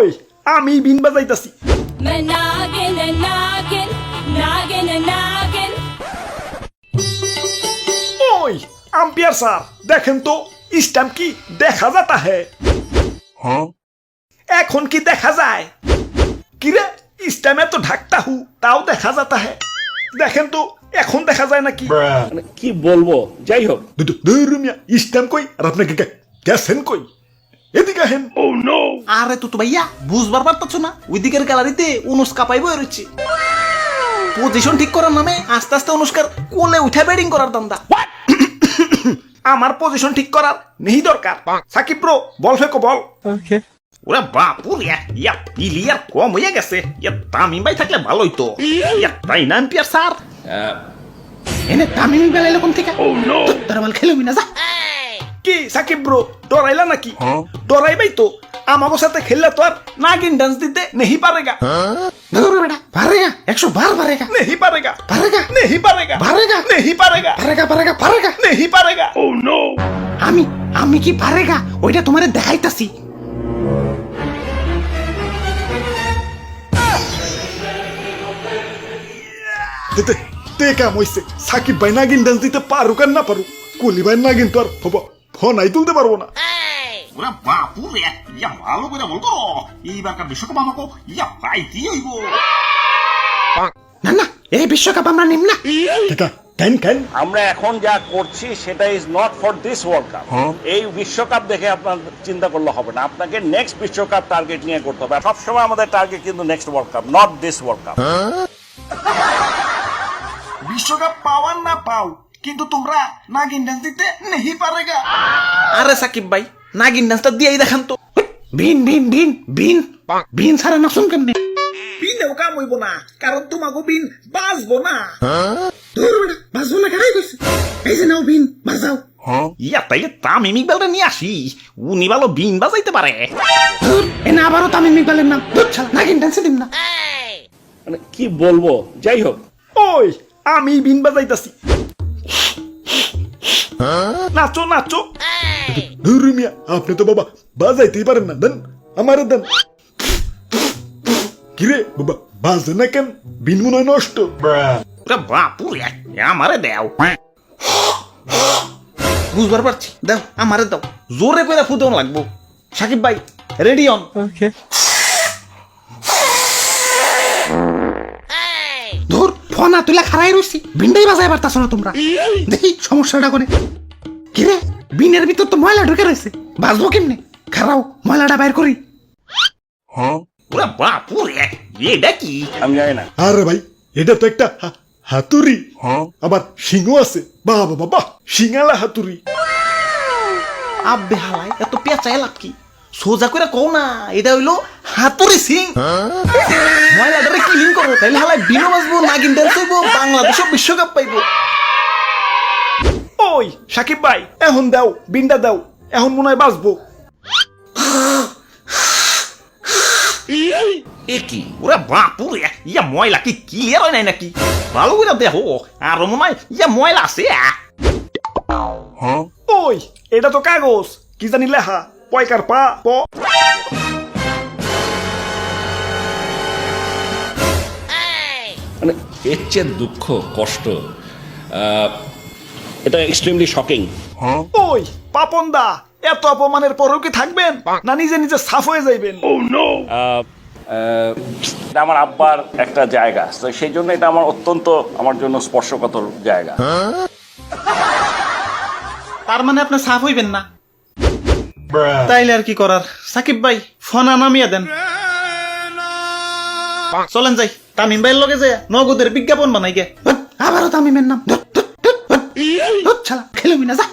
ওই আমি বিন বাজাইতাছি। ওই আম্পিয়ার স্যার দেখেন তো স্ট্যাম্প কি দেখা যাতা হে। হ্যাঁ? এখন কি দেখা যায়? কিরে স্ট্যাম্পে তো ঢাকতা হু তাও দেখা যাতা হে। দেখেন তো এখন দেখা যায় নাকি? মানে কি বলব? যাই হোক। দুটো দুই রুমিয়া স্ট্যাম্প কই? আর আপনাকে গেছেন কই? এদিকে হেন আরে তো তো ভাইয়া বুঝবার পারতাছ না? ওই দিকের গ্যালারিতে অনুষ্কা পাইব রয়েছে পজিশন ঠিক করার নামে আস্তে আস্তে অনুষ্কার কোলে উঠে ব্যাটিং করার দান্দা আমার পজিশন ঠিক করার নেই দরকার। সাকিব ব্রো বল ফেকো বল। ওরা বাপুরে ইয়া প্লেয়ার কম হয়ে গেছে। ইয়া তামিম ভাই থাকলে ভালোই তো। ইয়া তাই না এম্পিয়ার স্যার? এনে তামিমি বেলাইলো কোন থেকে? তোর বল খেলবি না যা। কি সাকিব ব্রো ডরাইলা নাকি? ডরাইবাই তো। আমাকে সাথে খেললে তো আর নাগিন ডান্স দিতে নেহি পারেগা। বেটা পারেগা একশো বার পারেগা। নেহি পারেগা। পারেগা নেহি পারেগা। পারেগা নেহি পারেগা। পারেগা পারেগা পারেগা। নেহি পারেগা। আমি আমি কি পারেগা? ওইটা তোমারে দেখাইতাছি। তে তে কাম হইছে। সাকিব ভাই নাগিন ডান্স দিতে পারুক আর না পারুক। কলি ভাই নাগিন তো আর হব। ফোন আই তুলতে পারব না। ওরা বাপুরে ইয়া ভালো করে বলতো। এইবারকার বিশ্বকাপ আমাকে ইয়া পাইতেই হইব? না না এই বিশ্বকাপ আমরা নিম না। কাকা কেন কেন? আমরা এখন যা করছি সেটা is not for this world cup এই বিশ্বকাপ দেখে আপনার চিন্তা করলে হবে না। আপনাকে নেক্সট বিশ্বকাপ টার্গেট নিয়ে করতে হবে। সবসময় আমাদের টার্গেট কিন্তু next world cup not this world cup বিশ্বকাপ পাওয়ার না পাও কিন্তু তোমরা নাগিন ডান্স দিতে নেহি পারেগা। আরে সাকিব ভাই নাগিন ডান্সটা দিয়েই দেখান তো। বিন বিন বিন বিন বিন সারা না শুন কেমনে বিনেও কাম হইব না কারণ তোমাকে বিন বাজবো না। বাজবো না কারাই কইছে। এই যে নাও বিন বাজাও। ইয়া তাইলে তামিম ইকবালটা নিয়ে আসি। উনি ভালো বিন বাজাইতে পারে। ধুর এনে আবারও তামিম ইকবালের নাম। ছাড়া নাগিন ডান্সে দিম না। মানে কি বলব? যাই হোক। ওই আমি বিন বাজাইতাছি। নাচো নাচো। ধুরু মিয়া আপনি তো বাবা বাজাইতেই পারেন না। দেন আমারে দেন। কিরে বাবা বাজে না কেন? বিন মনে নষ্ট বাপুরে আমারে দেও। বুঝবার পারছি? দাও আমারে দাও। জোরে করে ফুদন লাগবো। সাকিব ভাই রেডি অন ধুর ফোন তুলে খারাই রইছি। বিনটাই বাজাই পারতাছ না তোমরা। দেখি সমস্যাটা করে কিরে বিনের ভিতর তো ময়লা ঢুকে রয়েছে। বাজবো কেমনে? খারাও ময়লাটা বাইর করি। বাপুরে এটা কি? আমি জানি না। আরে ভাই এটা তো একটা হা- হাতুড়ি। আবার শিংও আছে। বাবা বাবা শিঙালা হাতুড়ি। আব্বে হালাই এত লাভ কি? সোজা করে কও না এটা হইল হাতুড়ি সিং। ময়লাটারে ক্লিন করো তাইলে হালাই বিনো বাজবো নাগিন ডান্স হইবো বাংলাদেশও বিশ্বকাপ পাইবো। ওই সাকিব ভাই এখন দাও বিনটা দাও এখন মনে হয় বাঁচবো এ ওরা বাপুরে ইয়া ময়লা কি ক্লিয়ার হয় নাই নাকি? ভালো করে দেখো আর মনে হয় ইয়া ময়লা আছে। ওই এটা তো কাগজ কি জানি লেখা পয়কার পা প। মানে এর চেয়ে দুঃখ কষ্ট এটা এক্সট্রিমলি শকিং ওই পাপন দা এত অপমানের পরেও কি থাকবেন? না নিজে নিজে সাফ হয়ে যাইবেন? এটা আমার আব্বার একটা জায়গা তো সেই জন্য এটা আমার অত্যন্ত আমার জন্য স্পর্শকাতর জায়গা। তার মানে আপনি সাফ হইবেন না? তাইলে আর কি করার? সাকিব ভাই ফোন নামিয়ে দেন। চলেন যাই। তামিম ভাইয়ের লগে যায় নগদের বিজ্ঞাপন বানাই গে আবারও তামিমের নাম খেলবি না যা